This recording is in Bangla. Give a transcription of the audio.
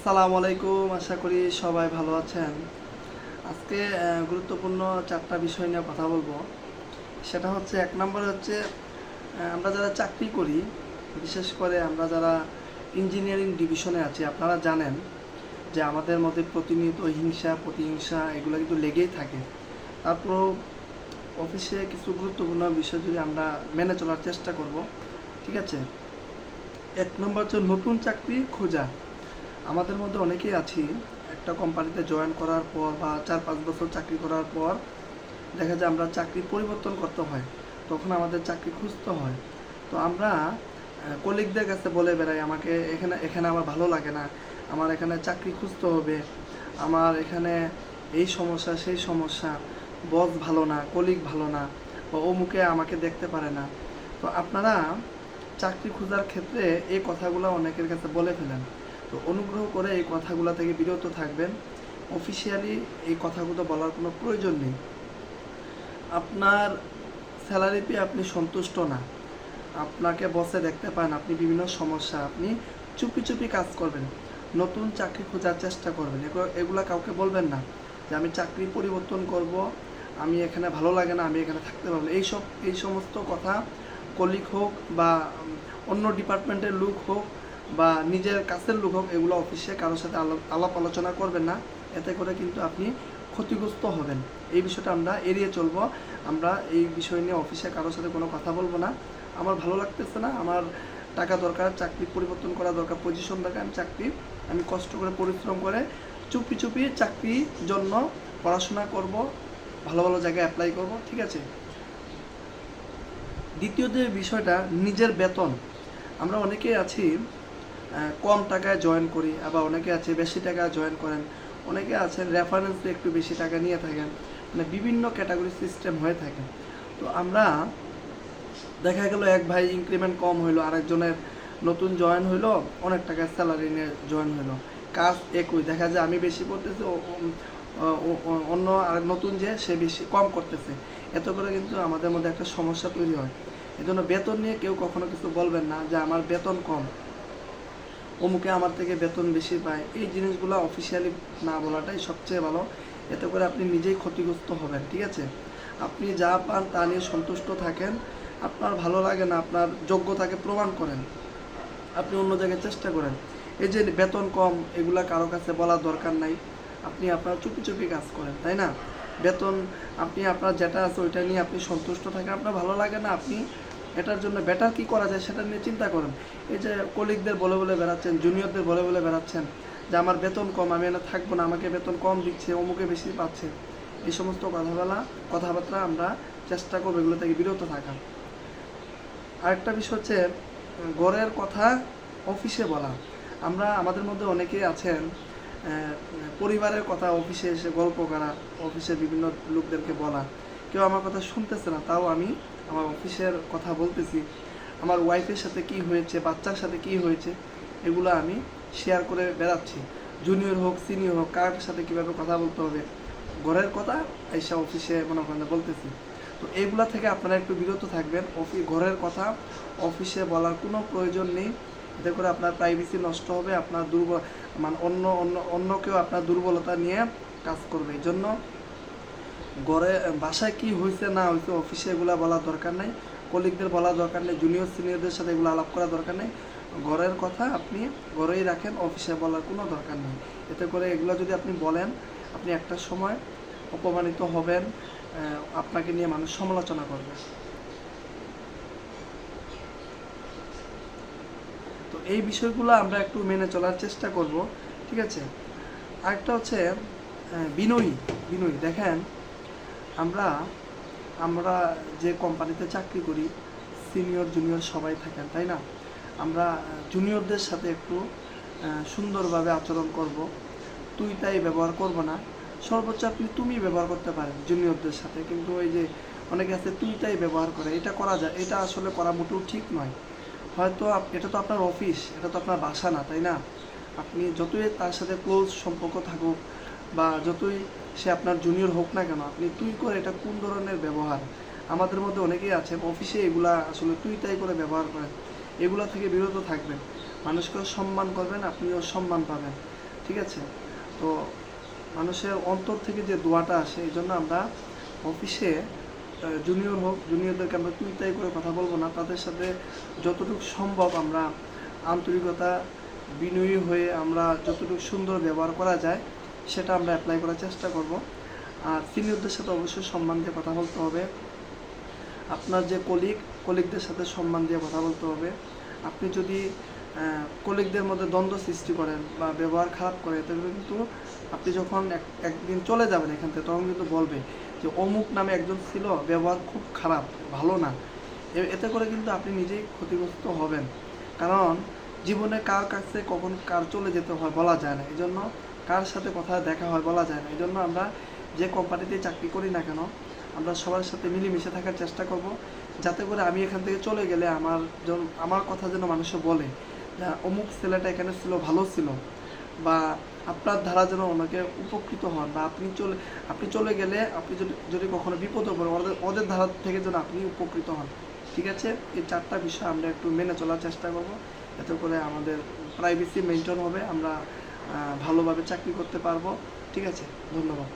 আসসালামু আলাইকুম, আশা করি সবাই ভালো আছেন। আজকে গুরুত্বপূর্ণ চারটা বিষয় নিয়ে কথা বলব। সেটা হচ্ছে, এক নম্বর হচ্ছে আমরা যারা চাকরি করি, বিশেষ করে আমরা যারা ইঞ্জিনিয়ারিং ডিভিশনে আছি, আপনারা জানেন যে আমাদের মধ্যে প্রতিনিয়ত হিংসা, প্রতিহিংসা, এগুলো কিন্তু লেগেই থাকে। তারপরেও অফিসে কিছু গুরুত্বপূর্ণ বিষয় যদি আমরা মেনে চলার চেষ্টা করব, ঠিক আছে? এক নম্বর হচ্ছে, নতুন চাকরি খোঁজা। আমাদের মধ্যে অনেকেই আছি। একটা কোম্পানিতে জয়েন করার পর বা চার পাঁচ বছর চাকরি করার পর দেখা যায় আমরা চাকরি পরিবর্তন করতে হয়। তখন আমাদের চাকরি খুঁজতে হয়। তো আমরা কলিগদের কাছে বলে বেড়াই, আমাকে এখানে এখানে আমার ভালো লাগে না। আমার এখানে চাকরি খুঁজতে হবে। আমার এখানে এই সমস্যা, সেই সমস্যা। বস ভালো না কলিগ ভালো না। বা অমুকে আমাকে দেখতে পারে না। তো আপনারা চাকরি খোঁজার ক্ষেত্রে এই কথাগুলো অনেকের কাছে বলে ফেলেন। তো অনুগ্রহ করে এই কথাগুলো থেকে বিরত থাকবেন। অফিসিয়ালি এই কথাগুলো বলার কোনো প্রয়োজন নেই। আপনার স্যালারি পেয়ে আপনি সন্তুষ্ট না। আপনাকে বসে দেখতে পান আপনি বিভিন্ন সমস্যা, আপনি চুপি চুপি কাজ করবেন। নতুন চাকরি খোঁজার চেষ্টা করবেন। এগুলো কাউকে বলবেন না যে আমি চাকরি পরিবর্তন করব, আমি এখানে ভালো লাগে না, আমি এখানে থাকতে পারব না। এইসব, এই সমস্ত কথা কলিগ হোক বা অন্য ডিপার্টমেন্টের লোক হোক বা নিজের কাছের লোক হোক, এগুলো অফিসে কারোর সাথে আলাপ আলোচনা করবেন না। এতে করে কিন্তু আপনি ক্ষতিগ্রস্ত হবেন। এই বিষয়টা আমরা এড়িয়ে চলব। আমরা এই বিষয় নিয়ে অফিসে কারোর সাথে কোনো কথা বলব না। আমার ভালো লাগতেছে না। আমার টাকা দরকার, চাকরি পরিবর্তন করা দরকার পজিশন দরকার, আমি চাকরি, আমি কষ্ট করে পরিশ্রম করে চুপি চুপি চাকরির জন্য পড়াশোনা করব, ভালো ভালো জায়গায় অ্যাপ্লাই করব, ঠিক আছে? দ্বিতীয় যে বিষয়টা, নিজের বেতন। আমরা অনেকেই আছি কম টাকায় জয়েন করি, আবার অনেকে আছে বেশি টাকায় জয়েন করেন। অনেকে আছেন রেফারেন্সে একটু বেশি টাকা নিয়ে থাকেন। মানে বিভিন্ন ক্যাটাগরি সিস্টেম হয়ে থাকে। তো আমরা দেখা গেল এক ভাই ইনক্রিমেন্ট কম হইল, আরেকজনের নতুন জয়েন হইল, অনেক টাকার স্যালারি নিয়ে জয়েন হইল। কাজ একই, দেখা যায় আমি বেশি করতেছি অন্য আর নতুন যে, সে বেশি কম করতেছে। এত করে কিন্তু আমাদের মধ্যে একটা সমস্যা তৈরি হয়। এজন্য বেতন নিয়ে কেউ কখনো কিছু বলবেন না যে, আমার বেতন কম। অমুকে আমার থেকে বেতন বেশি পায়। এই জিনিসগুলো অফিসিয়ালি না বলাটাই সবচেয়ে ভালো। এতে করে আপনি নিজেই ক্ষতিগ্রস্ত হবেন, ঠিক আছে? আপনি যা পান তা নিয়ে সন্তুষ্ট থাকেন। আপনার ভালো লাগে না, আপনার যোগ্যতাকে প্রমাণ করেন। আপনি অন্য জায়গায় চেষ্টা করেন। এই যে বেতন কম, এগুলা কারও কাছে বলার দরকার নাই। আপনি আপনার চুপি চুপি কাজ করেন, তাই না? বেতন, আপনি আপনার যেটা আছে ওইটা নিয়ে আপনি সন্তুষ্ট থাকেন। আপনার ভালো লাগে না, আপনি এটার জন্য বেটার কি করা যায় সেটা নিয়ে চিন্তা করেন। এই যে কলিগদের বলে বলে বেড়াচ্ছেন জুনিয়রদের বলে বলে বেড়াচ্ছেন, যে আমার বেতন কম, আমি এনে থাকব না, আমাকে বেতন কম দিচ্ছে, অমুকে বেশি পাচ্ছে, এই সমস্ত কথা বলা কথাবার্তা আমরা চেষ্টা করব এগুলো থেকে বিরত থাকা আরেকটা বিষয় হচ্ছে, ঘরের কথা অফিসে বলা। আমরা আমাদের মধ্যে অনেকেই আছেন পরিবারের কথা অফিসে এসে গল্প করা অফিসে বিভিন্ন লোকদেরকে বলা। কেউ আমার কথা শুনতেছে না, তাও আমি আমার অফিসের কথা বলতেছি। আমার ওয়াইফের সাথে কি হয়েছে, বাচ্চার সাথে কি হয়েছে, এগুলো আমি শেয়ার করে বেড়াচ্ছি। জুনিয়র হোক সিনিয়র হোক, কার সাথে কীভাবে কথা বলতে হবে, ঘরের কথা এসে অফিসে মনে করেন বলতেছি। তো এইগুলা থেকে আপনারা একটু বিরত থাকবেন অফিস ঘরের কথা অফিসে বলার কোনো প্রয়োজন নেই। এতে করে আপনার প্রাইভেসি নষ্ট হবে, আপনার দুর্বল মানে অন্য অন্য অন্য কেউ আপনার দুর্বলতা নিয়ে কাজ করবে। এই জন্য ঘরে বাসায় কি হয়েছে না হয়েছে অফিসে এগুলা বলার দরকার নেই। কলিগদের বলা দরকার নেই জুনিয়র সিনিয়রদের সাথে এগুলো আলাপ করা দরকার নেই। ঘরের কথা আপনি ঘরেই রাখেন অফিসে বলার কোনো দরকার নেই। এতে করে এগুলো যদি আপনি বলেন, আপনি একটা সময় অপমানিত হবেন আপনাকে নিয়ে মানুষ সমালোচনা করবে। তো এই বিষয়গুলো আমরা একটু মেনে চলার চেষ্টা করব, ঠিক আছে? আরেকটা হচ্ছে বিনয়ী বিনয়ী, দেখেন আমরা আমরা যে কোম্পানিতে চাকরি করি সিনিয়র জুনিয়র সবাই থাকেন, তাই না? আমরা জুনিয়রদের সাথে একটু সুন্দরভাবে আচরণ করব। তুই তাই ব্যবহার করব না। সর্বোচ্চ আপনি তুমি ব্যবহার করতে পারেন জুনিয়রদের সাথে। কিন্তু ওই যে অনেকে আছে, তুই তাই ব্যবহার করে। এটা করা যায়, এটা আসলে করা মোটেও ঠিক নয়। হয়তো এটা তো আপনার অফিস এটা তো আপনার বাসা না, তাই না? আপনি যতই তার সাথে ক্লোজ সম্পর্ক থাকুক বা যতই সে আপনার জুনিয়র হোক না কেন, আপনি তুই করে এটা কোন ধরনের ব্যবহার? আমাদের মধ্যে অনেকেই আছে অফিসে এগুলা আসলে তুই তাই করে ব্যবহার করেন। এগুলা থেকে বিরত থাকবেন। মানুষকেও সম্মান করবেন, আপনিও সম্মান পাবেন। ঠিক আছে? তো মানুষের অন্তর থেকে যে দোয়াটা আসে, এই জন্য আমরা অফিসে জুনিয়র হোক জুনিয়রদেরকে আমরা তুই তাই করে কথা বলব না। তাদের সাথে যতটুকু সম্ভব আমরা আন্তরিকতা, বিনয়ী হয়ে আমরা যতটুকু সুন্দর ব্যবহার করা যায় সেটা আমরা অ্যাপ্লাই করার চেষ্টা করব। আর সিনিয়রদের সাথে অবশ্যই সম্মান দিয়ে কথা বলতে হবে। আপনার যে কলিগ কলিগদের সাথে সম্মান দিয়ে কথা বলতে হবে। আপনি যদি কলিগদের মধ্যে দ্বন্দ্ব সৃষ্টি করেন বা ব্যবহার খারাপ করে, তাহলে কিন্তু আপনি যখন এক- একদিন চলে যাবেন এখান থেকে, তখন কিন্তু বলবে যে অমুক নামে একজন ছিল, ব্যবহার খুব খারাপ, ভালো না। এতে করে কিন্তু আপনি নিজেই ক্ষতিগ্রস্ত হবেন। কারণ জীবনে কার কাছে কখন কার চলে যেতে হয় বলা যায় না। এই জন্য কার সাথে কথা দেখা হয় বলা যায় না। এই জন্য আমরা যে কোম্পানিতে চাকরি করি না কেন, আমরা সবার সাথে মিলেমিশে থাকার চেষ্টা করব। যাতে করে আমি এখান থেকে চলে গেলে আমার আমার কথা যেন মানুষে বলে যে, অমুক ছেলেটা এখানে ছিল, ভালো ছিল। বা আপনার দ্বারা যেন ওনাকে উপকৃত হন বা আপনি চলে আপনি চলে গেলে আপনি যদি যদি কখনো বিপদে পড়েন, ওদের ওদের ধারা থেকে যেন আপনি উপকৃত হন। ঠিক আছে? এই চারটা বিষয় আমরা একটু মেনে চলার চেষ্টা করব। এতে করে আমাদের প্রাইভেসি মেনটেন হবে। আমরা ভালোভাবে চাকরি করতে পারব। ঠিক আছে? ধন্যবাদ।